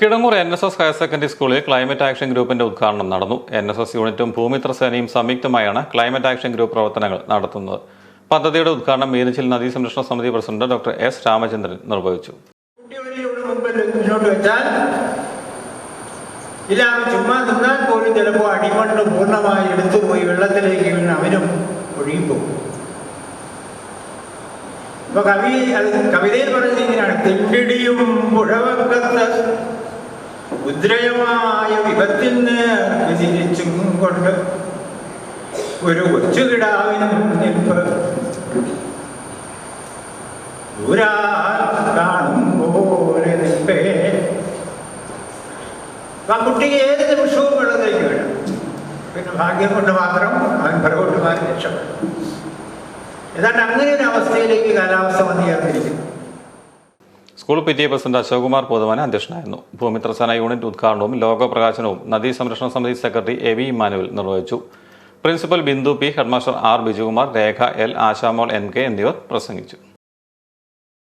Kidangoor N S S higher secondary സ്കൂളിൽ climate action ഗ്രൂപ്പിന്റെ ഉദ്ഘാടനം നടന്നു. എൻ എസ് എസ് യൂണിറ്റും ഭൂമിത്ര സേനയും സംയുക്തമായാണ് ക്ലൈമറ്റ് ആക്ഷൻ ഗ്രൂപ്പ് പ്രവർത്തനങ്ങൾ നടത്തുന്നത്. പദ്ധതിയുടെ ഉദ്ഘാടനം മീനച്ചിൽ നദീ സംരക്ഷണ സമിതി പ്രസിഡന്റ് ഡോക്ടർ എസ് രാമചന്ദ്രൻ നിർവഹിച്ചു. അടിമണ്ണ് പൂർണമായി വെള്ളത്തിലേക്ക് ഇപ്പൊ കവി കവിതയിൽ പറഞ്ഞത് ഇങ്ങനെയാണ്. ഉദ്രയമായ വിപത്തിൽ നിന്ന് കൊണ്ട് ഒരു ഒച്ചുകിടാവിനും കുട്ടിക്ക് ഏത് നിമിഷവും വെള്ളത്തിലേക്ക് വീഴും പിന്നെ ഭാഗ്യം കൊണ്ട് മാത്രം അവൻ പുറകോട്ടുമാർ രക്ഷപ്പെടും. ഏതാണ്ട് അങ്ങനെ ഒരു അവസ്ഥയിലേക്ക് കാലാവസ്ഥ വന്നു ചേർന്നിരിക്കുന്നു school P T A president Ashokumar പൊതുവാന അധ്യക്ഷനായിരുന്നു. ഭൂമിത്രസേന യൂണിറ്റ് ഉദ്ഘാടനവും ലോഗോ പ്രകാശനവും നദീ സംരക്ഷണ സമിതി സെക്രട്ടറി എ വി ഇമാനുവൽ നിർവഹിച്ചു. Principal Bindu P headmaster R Bijukumar Rekha L Ashamol N K എന്നിവർ പ്രസംഗിച്ചു.